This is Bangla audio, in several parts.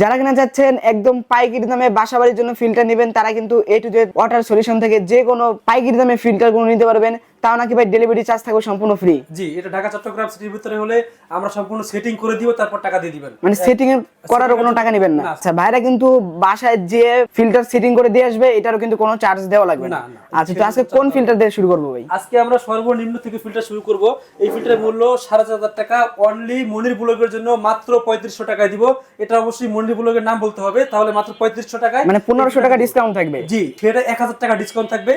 যারা কিনা যাচ্ছেন একদম পাইকারি দামে বাসাবাড়ির জন্য ফিল্টার নেবেন, তারা কিন্তু A to Z water solution থেকে যে কোনো পাইকারি দামে ফিল্টারগুলো নিতে পারবেন। তাও নাকি ভাই ডেলিভারি চার্জ থাকবে সম্পূর্ণ ফ্রি জি এটা ঢাকা চট্টগ্রাম সিটির ভিতরে হলে আমরা সম্পূর্ণ সেটিং করে দিব তারপর টাকা দিয়ে দিবেন। মানে সেটিং এর করারও কোনো টাকা নেবেন না। আচ্ছা ভাইরা কিন্তু বাসায় যে ফিল্টার সেটিং করে দিয়ে আসবে এটারও কিন্তু কোনো চার্জ দেওয়া লাগবে না। আচ্ছা তো আজকে কোন ফিল্টার দিয়ে শুরু করব ভাই? আজকে আমরা সর্বনিম্ন থেকে ফিল্টার শুরু করব। এই ফিল্টারের মূল্য সাড়ে চার হাজার টাকা। অনলি মনির ব্লগের জন্য মাত্র পঁয়ত্রিশশো টাকায় দিব। এটা অবশ্যই মনির ব্লগের নাম বলতে হবে। তাহলে মাত্র পঁয়ত্রিশশো টাকায় মানে পনেরোশো টাকা ডিসকাউন্ট থাকবে। জি সেটা এক হাজার টাকা ডিসকাউন্ট থাকবে।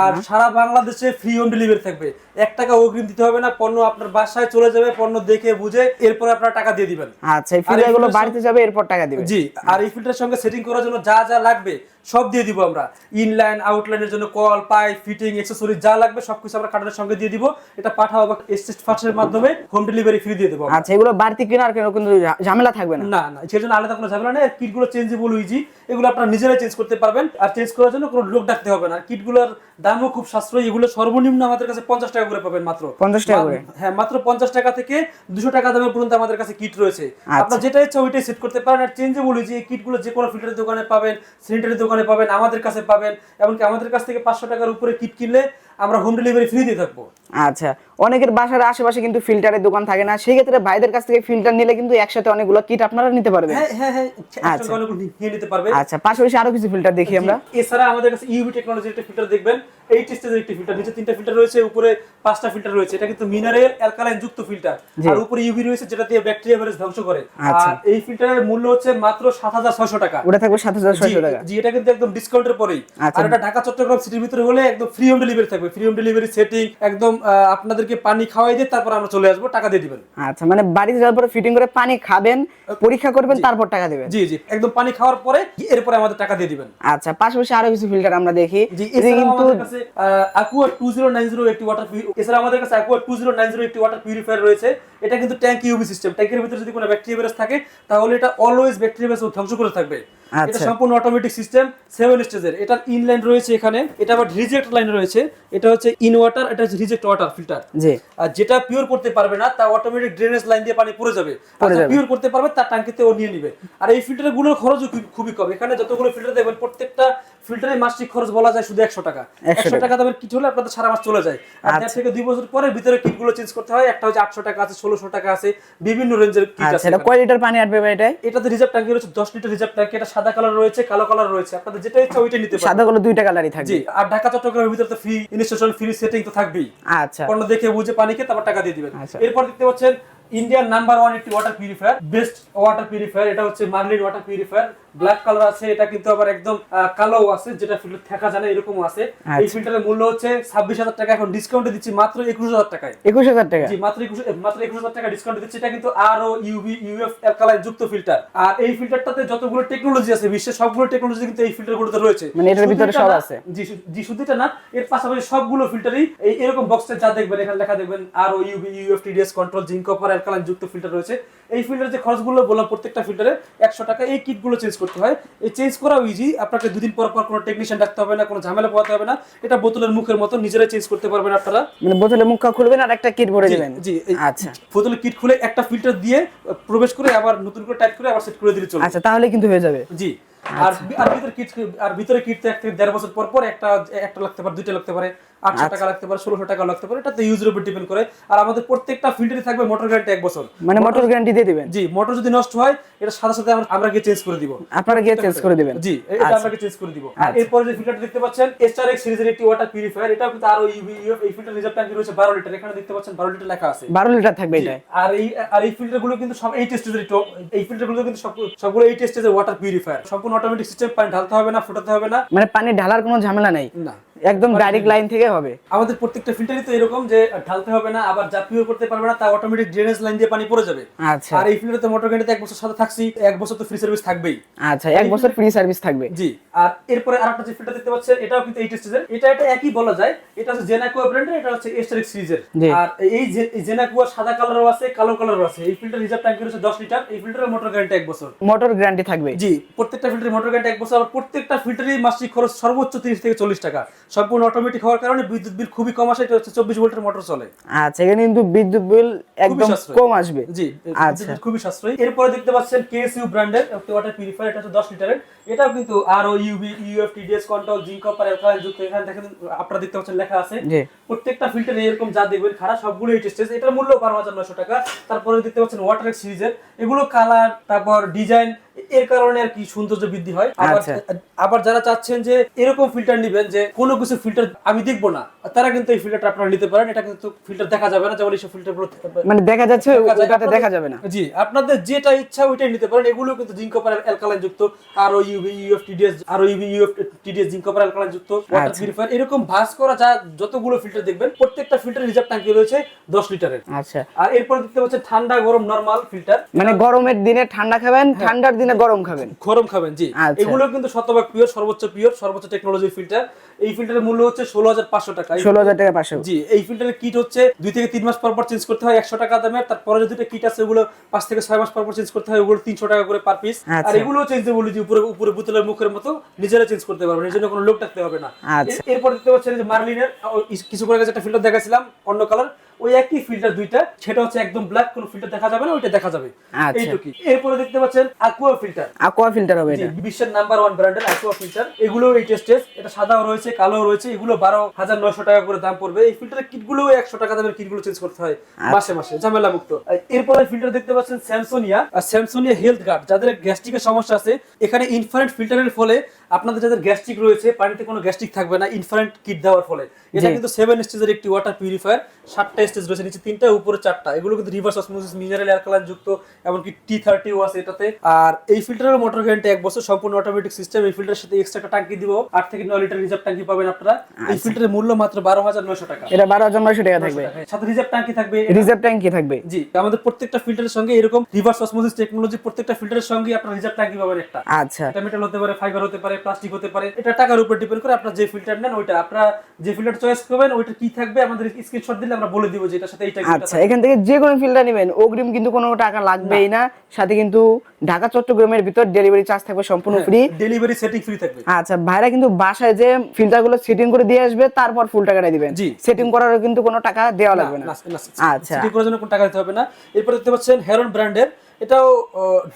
আর সারা বাংলাদেশে ফ্রি হোম ডেলিভারি থাকবে। এক টাকা অগ্রিম দিতে হবে না পণ্য আপনার বাসায় চলে যাবে পণ্য দেখে বুঝে এরপরে আপনারা টাকা দিয়ে দিবেন। আচ্ছা এই ফিল্টারগুলো বাড়িতে যাবে এরপর টাকা দিবে জি আর এই ফিল্টারের সঙ্গে সেটিং করার জন্য যা যা লাগবে সব দিয়ে দিব আমরা। ইনলাইন আউটলাইনের জন্য কল পাইপ ফিটিং অ্যাকসেসরি যা লাগবে সবকিছু আমরা কার্ডের সঙ্গে দিয়ে দিব। এটা পাঠাও বা এক্সচেঞ্জ ফাস্টের মাধ্যমে হোম ডেলিভারি ফ্রি দিয়ে দেবো। আচ্ছা এগুলো বাড়তি কেনার কোনো কিন্তু ঝামেলা থাকবে না? না না সেই জন্য আলাদা কোনো ঝামেলা নেই। কিটগুলো চেঞ্জেবল ইজি এগুলো আপনারা নিজেরাই চেঞ্জ করতে পারবেন। আর চেঞ্জ করার জন্য কোনো লোক ডাকতে হবে না। কিটগুলোর দামও খুব সাশ্রয়ী। এগুলো সর্বনিম্ন আমাদের কাছে পঞ্চাশ টাকা করে পাবেন মাত্র। 50 টাকা করে? হ্যাঁ মাত্র পঞ্চাশ টাকা থেকে দুশো টাকা দামের পর্যন্ত আমাদের কাছে কিট রয়েছে। আচ্ছা। আপনার যেটা ইচ্ছা ওইটাই সেট করতে পারেন। আর চেঞ্জে বলি যে এই কিটগুলো যে কোনো ফিল্টারের দোকানে পাবেন সিলিন্ডারের দোকানে পাবেন আমাদের কাছে পাবেন এমনকি আমাদের কাছ থেকে পাঁচশো টাকার উপরে কিট কিনলে আমরা হোম ডেলিভারি ফ্রি দিয়ে থাকব। আচ্ছা অনেকের বাসার আশেপাশে কিন্তু ফিল্টারের দোকান থাকে না সেই ক্ষেত্রে ভাইদের কাছ থেকে ফিল্টার নিলে কিন্তু একসাথে অনেকগুলো কিট আপনারা নিতে পারবেন। হ্যাঁ হ্যাঁ হ্যাঁ আচ্ছা। নিতে পারবে আচ্ছা পাশাপাশি আরও কিছু ফিল্টার দেখি আমরা। এছাড়া আমাদের কাছে ইউভি টেকনোলজির একটা ফিল্টার দেখবেন এইট স্টেজের একটি ফিল্টার নিচে তিনটা ফিল্টার রয়েছে উপরে পাঁচটা ফিল্টার রয়েছে এটা কিন্তু মিনারেল অ্যালকালাইন যুক্ত ফিল্টার আর উপরে ইউভি রয়েছে যেটা দিয়ে ব্যাকটেরিয়া ভাইরাস ধ্বংস করে। আচ্ছা। আর এই ফিল্টারের মূল্য হচ্ছে মাত্র সাত হাজার ছয়শো টাকা। ওটা থাকবে সাত হাজার জি, ছয়শো টাকা। জি এটা কিন্তু একদম ডিসকাউন্টের পরেই। আচ্ছা। আর এটা ঢাকা চট্টগ্রাম সিটির ভিতরে হলে একদম ফ্রি হোম ডেলিভারি থাকবে। ফ্রি হোম ডেলিভারি সেটিং একদম আপনাদেরকে পানি খাওয়াই দিয়ে তারপর আমরা চলে আসব টাকা দিয়ে দিবেন। আচ্ছা মানে বাড়িতে যাওয়ার পরে ফিটিং করে পানি খাবেন পরীক্ষা করবেন তারপর টাকা দিবেন? জি জি একদম পানি খাওয়ার পরে এরপরে আমাদের টাকা দিয়ে দিবেন। আচ্ছা পাশাপাশি আরও কিছু ফিল্টার আমরা দেখি। জি কিন্তু aqua two zero nine zero একটি ওয়াটার এছাড়া আমাদের কাছে aqua two zero nine zero একটি ওয়াটার পিউরিফায়ার রয়েছে। এটা কিন্তু ট্যাঙ্ক ইউবি সিস্টেম ট্যাঙ্কের ভিতরে যদি কোনো ব্যাকটেরিয়া ভাইরাস থাকে তাহলে এটা অলওয়েজ ব্যাকটেরিয়া ভাইরাস ধ্বংস করে থাকবে। এটা আচ্ছা। সম্পূর্ণ অটোমেটিক সিস্টেম সেভেন স্টেজের এটার ইনলাইন রয়েছে এখানে এটা আবার রিজেক্ট লাইন রয়েছে। এটা হচ্ছে ইন ওয়াটার এটা হচ্ছে রিজেক্ট ওয়াটার ফিল্টার জি। আর যেটা পিওর করতে পারবে না তা অটোমেটিক ড্রেনেজ লাইন দিয়ে পানি পড়ে যাবে। পড়ে যাবে। পিওর করতে পারবে তার টাঙ্কিতে ও নিয়ে নিবে। আর এই ফিল্টারগুলোর খরচও খুবই কম। এখানে যতগুলো ফিল্টার দেবেন প্রত্যেকটা ফিল্টারের মাসিক খরচ বলা যায় শুধু একশো টাকা। 100 একশো টাকা। দামের হলে আপনাদের সারা মাস চলে যায়। আর আচ্ছা। দেড় থেকে দুই বছর পরে ভিতরে কিটগুলো চেঞ্জ করতে হয়। একটা হচ্ছে আটশো টাকা আছে ষোলোশো টাকা আছে বিভিন্ন রেঞ্জের কিট আচ্ছা আছে কয় লিটার পানি আটবে এটাই এটাতে রিজার্ভ ট্যাঙ্কি রয়েছে দশ লিটার রিজার্ভ ট্যাঙ্কি এটা সাদা কালার রয়েছে কালো কালার রয়েছে। আপনাদের যেটা ইচ্ছা ওইটা নিতে পারেন। সাদা কালো দুইটা কালারই থাকবে। জি আর ঢাকা চট্টগ্রামের ভিতরে তো ফ্রি ইনস্টলেশন ফ্রি সেটিং তো থাকবেই। আচ্ছা। পণ্য দেখে বুঝে পানি পানিকে তারপর টাকা দিয়ে দিবেন। আচ্ছা। এরপর দেখতে পাচ্ছেন ইন্ডিয়ান নাম্বার ওয়ান একটি water purifier best water purifier এটা হচ্ছে Marlin water purifier black colour আছে এটা কিন্তু আবার একদম কালো আছে যেটা ফিল্টার থাকা জানে এরকমও আছে। এই আচ্ছা। ফিল্টারের মূল্য হচ্ছে ছাব্বিশ হাজার টাকা এখন ডিসকাউন্টে দিচ্ছি মাত্র একুশ হাজার টাকায়। একুশ হাজার টাকা? জি মাত্র একুশ মাত্র একুশ হাজার টাকা ডিসকাউন্ট দিচ্ছে। এটা কিন্তু R O UV UF alkaline যুক্ত ফিল্টার আর এই ফিল্টারটাতে যতগুলো টেকনোলজি আছে বিশ্বের সবগুলো টেকনোলজি কিন্তু এই ফিল্টারগুলোতে রয়েছে। মানে এটার ভিতরে সব আছে। জি জি শুধু এটা না এর পাশাপাশি সবগুলো ফিল্টারই এই এরকম বক্সে যা দেখবেন এখানে লেখা দেখবেন R O UV UF TDS control zinc copper alkaline যুক্ত ফিল্টার রয়েছে। এই ফিল্টার যে খরচগুলো বললাম প্রত্যেকটা ফিল্টারে একশো টাকা এই কিটগুলো চেঞ্জ করতে হয়। এই চেঞ্জ করাও ইজি আপনাকে দুদিন পর পর কোনো টেকনিশিয়ান ডাকতে হবে না কোনো ঝামেলা পোহাতে হবে না। এটা বোতলের মুখের মতো নিজেরাই চেঞ্জ করতে পারবেন আপনারা। মানে বোতলে মুখটা খুলবেন আর একটা কিট ভরে দিবেন। জি আচ্ছা। বোতলে কিট খুলে একটা ফিল্টার দিয়ে প্রবেশ করে আবার নতুন করে টাইট করে আবার সেট করে দিলে চলবে। আচ্ছা তাহলে কিন্তু হয়ে যাবে। জি আর আর ভিতরে কিট আর ভিতরে কিট এক থেকে দেড় বছর পর পর একটা একটা লাগতে পারে দুইটা লাগতে পারে। আটশো টাকা লাগতে পারে ষোলোশো টাকা লাগতে পারে এটা তো ইউজের উপর ডিপেন্ড করে। আর আমাদের প্রত্যেকটা থাকবে মোটর গ্যারান্টি এক বছর। মানে মোটর গ্যারান্টি দিয়ে দিবেন? জি মোটর যদি নষ্ট হয় এটা সাথে সাথে আমরা- আমরা গিয়ে চেঞ্জ করে দিব। আপনারা গিয়ে চেঞ্জ করে দিবেন? জি এটা আচ্ছা। আপনাকে চেঞ্জ করে দিব। আর এরপরে যে ফিল্টারটা দেখতে পাচ্ছেন এসআরএক্স সিরিজের একটি ওয়াটার পিউরিফায়ার এটাও কিন্তু আরও ইউভি ইউএফ এই ফিল্টার রিজার্ভ ট্যাঙ্কি রয়েছে 12 লিটার। এখানে দেখতে পাচ্ছেন 12 লিটার লেখা আছে। বারো লিটার থাকবে এটা আর এই আর এই ফিল্টারগুলো কিন্তু সব এই টেস্টের এই ফিল্টারগুলো কিন্তু সবগুলো এই টেস্টের ওয়াটার পিউরিফায়ার সম্পূর্ণ অটোমেটিক সিস্টেম পানি ঢালতে হবে না ফোটাতে হবে না। মানে পানি ঢালার কোনো ঝামেলা নাই? না। একদম ডাইরেক্ট লাইন থেকে হবে। আমাদের প্রত্যেকটা ফিল্টারই তো এরকম যে ঢালতে হবে না আবার যা পিওর করতে পারবে না তা অটোমেটিক ড্রেনেজ লাইন দিয়ে পানি পড়ে যাবে। আচ্ছা। আর এই ফিল্টারে তো মোটর গাড়িতে এক বছর সাথে থাকছি এক বছর তো ফ্রি সার্ভিস থাকবেই। আচ্ছা এক বছর ফ্রি সার্ভিস থাকবে। জি আর এরপরে আরেকটা যে ফিল্টার দেখতে পাচ্ছেন এটাও কিন্তু এই টেস্টের এটা এটা একই বলা যায় এটা হচ্ছে জেনাকুয়া ব্র্যান্ডের এটা হচ্ছে এস্টারিক সিরিজের আর এই জেনাকুয়া সাদা কালারও আছে কালো কালারও আছে। এই ফিল্টার রিজার্ভ ট্যাঙ্কি হচ্ছে 10 লিটার এই ফিল্টারের মোটর গ্যারান্টি এক বছর। মোটর গ্যারান্টি থাকবে। জি প্রত্যেকটা ফিল্টারের মোটর গ্যারান্টি এক বছর আর প্রত্যেকটা ফিল্টারই মাসিক খরচ সর্বোচ্চ 30 থেকে 40 টাকা। সম্পূর্ণ অটোমেটিক হওয়ার কারণে বিদ্যুৎ বিল খুবই কম আসে এটা হচ্ছে চব্বিশ ভোল্টের মোটর চলে। আচ্ছা এখানে কিন্তু বিদ্যুৎ বিল একদম কম আসবে। জি আচ্ছা। খুবই সাশ্রয়ী। এরপরে দেখতে পাচ্ছেন কেএসইউ ব্র্যান্ডের একটি ওয়াটার পিউরিফায়ার এটা হচ্ছে দশ লিটারের। এটাও কিন্তু R O UV UF TDS control zinc copper alkaline যুক্ত। এখানে দেখেন আপনারা দেখতে পাচ্ছেন লেখা আছে। প্রত্যেকটা ফিল্টারে এরকম যা দেখবেন খারাপ সবগুলো এইট স্টেজ এটার মূল্য বারো হাজার নশো টাকা। তারপরে দেখতে পাচ্ছেন ওয়াটার সিরিজের এগুলো কালার তারপর ডিজাইন এর কারণে আর কি সৌন্দর্য বৃদ্ধি হয়। আবার আচ্ছা। আবার যারা চাচ্ছেন যে এরকম ফিল্টার নেবেন যে কোনো কিছু ফিল্টার আমি দেখব না তারা কিন্তু এই ফিল্টারটা আপনারা নিতে পারেন। এটা কিন্তু ফিল্টার দেখা যাবে না যেমন এইসব ফিল্টারগুলো মানে দেখা যাচ্ছে ওটাতে দেখা যাবে না। জি আপনাদের যেটা ইচ্ছা ওইটাই নিতে পারেন। এগুলো কিন্তু জিঙ্ক কপার অ্যালকালাইন যুক্ত। R O UV UF TDS R O UV UF TDS zinc copper alkaline যুক্ত। ওয়াটার আচ্ছা। পিউরিফায়ার এরকম ভাস করা যা যতগুলো ফিল্টার দেখবেন প্রত্যেকটা ফিল্টার রিজার্ভ ট্যাঙ্কি রয়েছে 10 লিটারের। আচ্ছা। আর এরপর দেখতে পাচ্ছেন ঠান্ডা গরম নরমাল ফিল্টার মানে গরমের দিনে ঠান্ডা খাবেন হ্যাঁ। ঠান্ডার দিনে গরম খাবেন। গরম খাবেন জি। আচ্ছা। এগুলো কিন্তু শতভাগ পিওর সর্বোচ্চ পিওর সর্বোচ্চ টেকনোলজি ফিল্টার এই ফিল্টারের মূল্য হচ্ছে ষোলো হাজার পাঁচশো টাকা। ষোলো হাজার টাকা পাঁচশো। জি এই ফিল্টারের কিট হচ্ছে দুই থেকে তিন মাস পর পর চেঞ্জ করতে হয় একশো টাকা দামের তারপরে যে দুটো কিট আছে ওগুলো পাঁচ থেকে ছয় মাস পর পর চেঞ্জ করতে হয় ওগুলো তিনশো টাকা করে পার পিস আচ্ছা। আর এগুলো চেঞ্জেবল যে উপরে উপরে বোতলের মুখের মতো নিজেরা চেঞ্জ করতে পারবেন এর জন্য কোনো লোক রাখতে হবে না। আচ্ছা। এরপর দেখতে পাচ্ছেন যে মার্লিনের কিছু করে একটা ফিল্টার দেখাছিলাম অন্য কালার ওই একই ফিল্টার দুইটা সেটা হচ্ছে একদম ব্ল্যাক কোনো ফিল্টার দেখা যাবে না ওইটা দেখা যাবে। আচ্ছা। এইটুকুই এরপরে দেখতে পাচ্ছেন আকুয়া ফিল্টার aqua ফিল্টার হবে এটা। বিশ্বের নাম্বার ওয়ান ব্র্যান্ডের অ্যাকোয়া ফিল্টার এগুলো এই টেস্টেজ এটা সাদাও রয়েছে কালো রয়েছে এগুলো বারো হাজার নয়শো টাকা করে দাম পড়বে। এই ফিল্টারের কিটগুলো একশো টাকা দামের কিটগুলো চেঞ্জ করতে হয় মাসে মাসে ঝামেলা মুক্ত এরপরে ফিল্টার দেখতে পাচ্ছেন স্যামসোনিয়া আর স্যামসোনিয়া হেলথ গার্ড যাদের গ্যাস্ট্রিকের সমস্যা আছে এখানে ইনফারেন্ট ফিল্টারের ফলে আপনাদের যাদের গ্যাস্ট্রিক রয়েছে পানিতে কোনো গ্যাস্ট্রিক থাকবে না ইনফারেন্ট কিট দেওয়ার ফলে। এটা কিন্তু সেভেন স্টেজের একটি ওয়াটার পিউরিফায়ার সাতটা স্টেজ রয়েছে নিচে তিনটা উপরে চারটা। এগুলো কিন্তু রিভার্স অসমোসিস মিনারেল অ্যালকালাইন যুক্ত এমনকি টি থার্টিও আছে এটাতে। আর এই ফিল্টারের মোটর গ্যারান্টি এক বছর সম্পূর্ণ অটোমেটিক সিস্টেম এই ফিল্টারের সাথে এক্সট্রা একটা টাঙ্কি দিব। আট থেকে নয় লিটার রিজার্ভ টাঙ্কি পাবেন আপনারা। এই ফিল্টারের মূল্য মাত্র বারো হাজার নয়শো টাকা। এটা বারো হাজার নয়শো টাকা থাকবে। সাথে রিজার্ভ টাঙ্কি থাকবে। রিজার্ভ ট্যাঙ্ক থাকবে। জি আমাদের প্রত্যেকটা ফিল্টারের সঙ্গে এরকম রিভার্স অসমোসিস টেকনোলজি প্রত্যেকটা ফিল্টারের সঙ্গে আপনার রিজার্ভ টাঙ্কি পাবেন একটা। আচ্ছা। এটা মেটাল হতে পারে ফাইবার হতে পারে প্লাস্টিক হতে পারে এটা টাকার উপর ডিপেন্ড করে আপনার যে ফিল্টার নেন ওইটা। আপনারা যে ফিল্টার চয়েস করবেন ওইটা কি থাকবে আমাদের স্ক্রিনশট দিলে আমরা বলে দিব যে এটার সাথে এইটা আচ্ছা এখান থেকে যে কোনো ফিল্টার নেবেন অগ্রিম কিন্তু কোনো টাকা লাগবেই না। সাথে কিন্তু ঢাকা চট্টগ্রামের ভিতর ডেলিভারি চার্জ থাকবে সম্পূর্ণ ফ্রি ডেলিভারি সেটিং ফ্রি থাকবে। আচ্ছা ভাইরা কিন্তু বাসায় যে ফিল্টারগুলো সেটিং করে দিয়ে আসবে তারপর ফুল টাকাটা দিবেন। সেটিং করারও কিন্তু কোনো টাকা দেওয়া লাগবে না, আচ্ছা। সেটি করার জন্য কোনো টাকা দিতে হবে না। এরপর দেখতে পাচ্ছেন হেরন ব্র্যান্ডের এটাও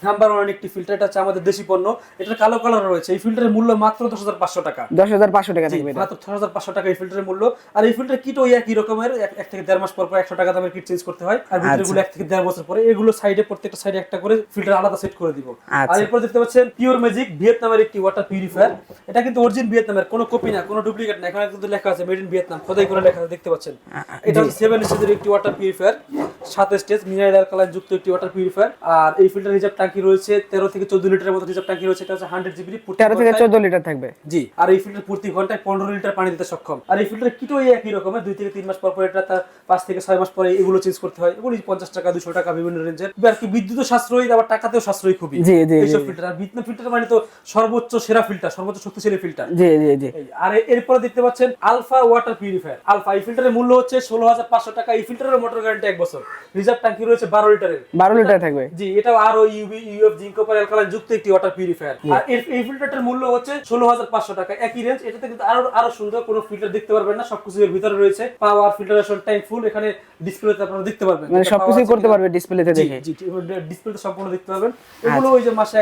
নাম্বার ওয়ান একটি ফিল্টার এটা হচ্ছে আমাদের দেশি পণ্য। এটার কালো কালার রয়েছে। এই ফিল্টারের মূল্য মাত্র দশ হাজার পাঁচশো টাকা। দশ হাজার পাঁচশো টাকা মাত্র ছয় হাজার পাঁচশো টাকা এই ফিল্টারের মূল্য। আর এই ফিল্টার কিট ওই একই রকমের? এক থেকে দেড় মাস পর পর একশো টাকা দামের কিট চেঞ্জ করতে হয়। আর আচ্ছা। এক থেকে দেড় বছর পরে। এগুলো সাইডে প্রত্যেকটা সাইডে একটা করে ফিল্টার আলাদা সেট করে দিব। আর আচ্ছা। এরপর দেখতে পাচ্ছেন পিওর ম্যাজিক ভিয়েতনামের একটি ওয়াটার পিউরিফায়ার এটা কিন্তু অরিজিন ভিয়েতনামের কোনো কপি না কোনো ডুপ্লিকেট না। এখানে কিন্তু লেখা আছে মেড ইন ভিয়েতনাম খোদাই করে লেখা আছে দেখতে পাচ্ছেন। এটা হচ্ছে সেভেন স্টেজের একটি ওয়াটার পিউরিফায়ার সাত স্টেজ মিনারেল অ্যালকালাইন যুক্ত একটি ওয়াটার পিউরিফায়ার আর এই ফিল্টার রিজার্ভ ট্যাঙ্কি রয়েছে তেরো থেকে চোদ্দ লিটারের মতো রিজার্ভ ট্যাঙ্কি রয়েছে এটা হচ্ছে হান্ড্রেড জিবি তেরো থেকে চোদ্দ লিটার থাকবে। জি আর এই ফিল্টার প্রতি ঘন্টায় পনেরো লিটার পানি দিতে সক্ষম। আর এই ফিল্টার কিটো একই রকমের দুই থেকে তিন মাস পর পর এটা তার পাঁচ থেকে ছয় মাস পরে এগুলো চেঞ্জ করতে হয়। এগুলো পঞ্চাশ টাকা দুশো টাকা বিভিন্ন রেঞ্জের আর কি বিদ্যুৎ সাশ্রয়ী আবার টাকাতেও সাশ্রয়ী খুবই। জি, জি, এইসব। ফিল্টার আর বিদ্যুৎ ফিল্টার মানে তো সর্বোচ্চ সেরা ফিল্টার সর্বোচ্চ শক্তিশালী ফিল্টার জি জি জি। আর এরপরে দেখতে পাচ্ছেন আলফা ওয়াটার পিউরিফায়ার আলফা এই ফিল্টারের মূল্য হচ্ছে ষোলো হাজার পাঁচশো টাকা। এই ফিল্টারের মোটর গ্যারান্টি এক বছর। রিজার্ভ ট্যাঙ্কি রয়েছে বারো লিটারের। বারো লিটার থাকবে। জি এটাও আরও UV UF zinc copper alkaline যুক্ত একটি ওয়াটার পিউরিফায়ার আর এই ফিল্টারটার মূল্য হচ্ছে ষোলো হাজার পাঁচশো টাকা। একই রেঞ্জ এটাতে কিন্তু আরও আরও সুন্দর কোনো ফিল্টার দেখতে পারবেন না সবকিছু এর ভিতরে রয়েছে। পাওয়ার ফিল্টারেশন টাইম ফুল এখানে ডিসপ্লেতে আপনারা দেখতে পারবেন। মানে এটা power করতে পারবে ডিসপ্লেতে দেখে। জি ডিসপ্লেতে সম্পূর্ণ দেখতে পারবেন। এগুলো ওই যে মাসে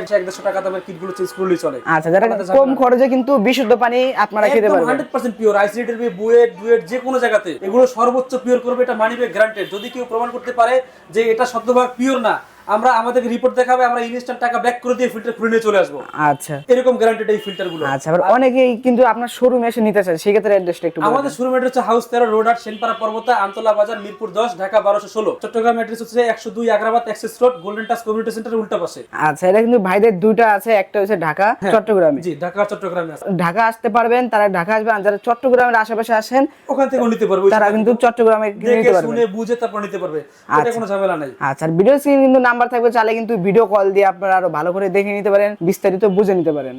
টাকা দামের কিটগুলো চেঞ্জ করলেই চলে। আচ্ছা যারা কম খরচে কিন্তু বিশুদ্ধ পানি আপনারা খেতে পারবেন। হান্ড্রেড পার্সেন্ট পিওর আইসিডের বুয়েট ডুয়েট যে কোনো জায়গাতে। এগুলো সর্বোচ্চ পিওর করবে এটা মানিবে গ্রান্টেড। যদি কেউ প্রমাণ করতে পারে যে এটা শতভাগ পিওর না আমরা আমাদেরকে রিপোর্ট দেখাবে আমরা ইনস্ট্যান্ট টাকা ব্যাক করে দিয়ে ফিল্টার খুলে নিয়ে চলে আসব। আচ্ছা। এরকম গ্যারান্টেড এই ফিল্টারগুলো। আচ্ছা আবার অনেকেই কিন্তু আপনার শোরুমে এসে নিতে চায় সেক্ষেত্রে অ্যাড্রেসটা একটু আমাদের শোরুম অ্যাড্রেস হচ্ছে হাউস তেরো রোড আট সেনপাড়া পর্বতা আমতলা বাজার মিরপুর দশ ঢাকা বারোশো ষোলো। চট্টগ্রাম অ্যাড্রেস হচ্ছে একশো দুই Agrabad access road golden touch community centre উল্টা পাশে। আচ্ছা এটা কিন্তু ভাইদের দুইটা আছে একটা হচ্ছে ঢাকা চট্টগ্রামে। জি ঢাকা চট্টগ্রামে আছে। ঢাকা আসতে পারবেন তারা ঢাকা আসবেন আর যারা চট্টগ্রামের আশেপাশে আসেন ওখান থেকে নিতে পারবে তারা কিন্তু চট্টগ্রামে নিতে পারবেন শুনে বুঝে তারপর নিতে পারবে। এটা কোনো ঝামেলা নাই। আচ্ছা ভিডিও স্ক্রিনে কিন্তু নাম্বার থাকবে, চাইলে কিন্তু ভিডিও কল দিয়ে আপনারা আরও ভালো করে দেখে নিতে পারেন, বিস্তারিত বুঝে নিতে পারেন।